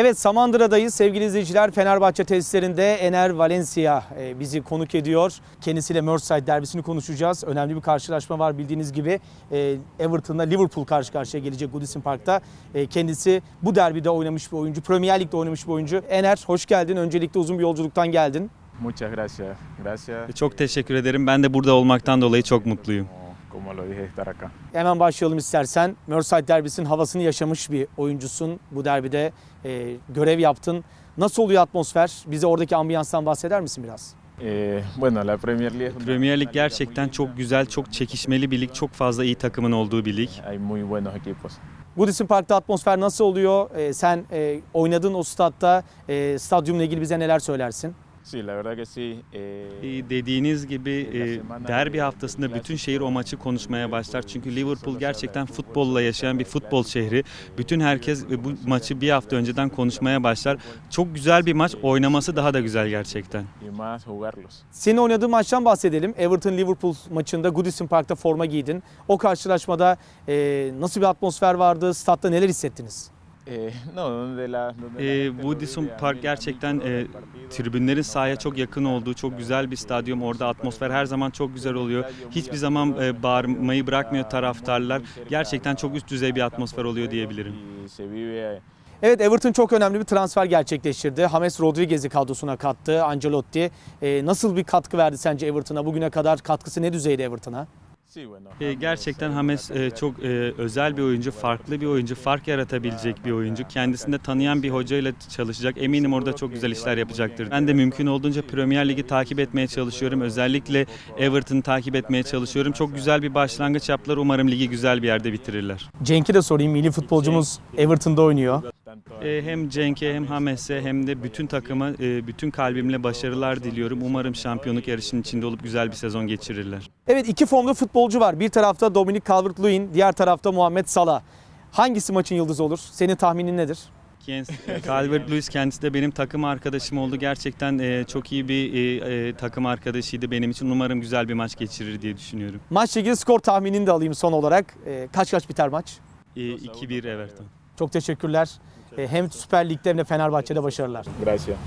Evet Samandıra'dayız sevgili izleyiciler. Fenerbahçe tesislerinde Ener Valencia e, bizi konuk ediyor. Kendisiyle Merseyside derbisini konuşacağız. Önemli bir karşılaşma var bildiğiniz gibi. E, Everton'la Liverpool karşı karşıya gelecek Goodison Park'ta. E, Kendisi bu derbide oynamış bir oyuncu. Premier Lig'de oynamış bir oyuncu. Ener hoş geldin. Öncelikle uzun bir yolculuktan geldin. Muchas gracias. Gracias. Çok teşekkür ederim. Ben de burada olmaktan dolayı çok mutluyum. Como, lo dije, estar acá. Hemen başlayalım istersen. Merseyside derbisinin havasını yaşamış bir oyuncusun. Bu derbide e, görev yaptın. Nasıl oluyor atmosfer? Bize oradaki ambiyanstan bahseder misin biraz? Bueno, la Premier Lig gerçekten çok güzel, çok çekişmeli bir lig. Çok fazla iyi takımın olduğu bir lig. Hay muy buenos equipos. Goodison Park'ta atmosfer nasıl oluyor? Ee, sen e, oynadığın o statta e, stadyumla ilgili bize neler söylersin? Sí, la verdad que sí. eh, Ee, Dediğiniz gibi e, derbi haftasında bütün şehir o maçı konuşmaya başlar. Çünkü Liverpool gerçekten futbolla yaşayan bir futbol şehri. Bütün herkes e, bu maçı bir hafta önceden konuşmaya başlar. Çok güzel bir maç. Oynaması daha da güzel gerçekten. Senin oynadığın maçtan bahsedelim. Everton-Liverpool maçında Goodison Park'ta forma giydin. O karşılaşmada e, nasıl bir atmosfer vardı? Statta neler hissettiniz? Vive a Park gerçekten e. tribünlerin sahaya çok yakın olduğu çok güzel bir stadyum. Orada atmosfer her zaman çok güzel oluyor. Hiçbir zaman e, bağırmayı bırakmıyor taraftarlar. Gerçekten çok üst düzey bir atmosfer oluyor diyebilirim. Evet Everton çok önemli bir transfer gerçekleştirdi. James Rodriguez'i kadrosuna kattı Ancelotti. E, nasıl bir katkı verdi sence Everton'a? Bugüne kadar katkısı ne düzeyde Everton'a? E, gerçekten es James una e, çok e, özel bir oyuncu, farklı bir oyuncu, fark yaratabilecek bir oyuncu. Kendisini de tanıyan bir hocayla çalışacak. Eminim orada çok güzel işler yapacaktır. Ben de mümkün olduğunca Premier Ligi takip etmeye çalışıyorum. Özellikle Everton'ı takip etmeye çalışıyorum. Çok güzel bir başlangıç yaptılar. Umarım ligi güzel bir yerde bitirirler. Cenk'i de sorayım. Milli futbolcumuz Everton'da oynuyor. E, hem Cenk'e hem Hames'e hem de bütün takıma e, bütün kalbimle başarılar diliyorum. Umarım şampiyonluk yarışının içinde olup güzel bir sezon geçirirler. Evet iki formda futbolcu var. Bir tarafta Dominic Calvert-Lewin, diğer tarafta Muhammed Salah. Hangisi maçın yıldızı olur? Senin tahminin nedir? Kens- Calvert Lewis kendisi de benim takım arkadaşım oldu. Gerçekten e, çok iyi bir e, e, takım arkadaşıydı benim için. Umarım güzel bir maç geçirir diye düşünüyorum. Maçla ilgili skor tahminini de alayım son olarak. Ee, kaç kaç biter maç? E, 2-1 Everton. Çok teşekkürler. Ee, hem Süper Lig'de hem de Fenerbahçe'de başarılar. Gracias.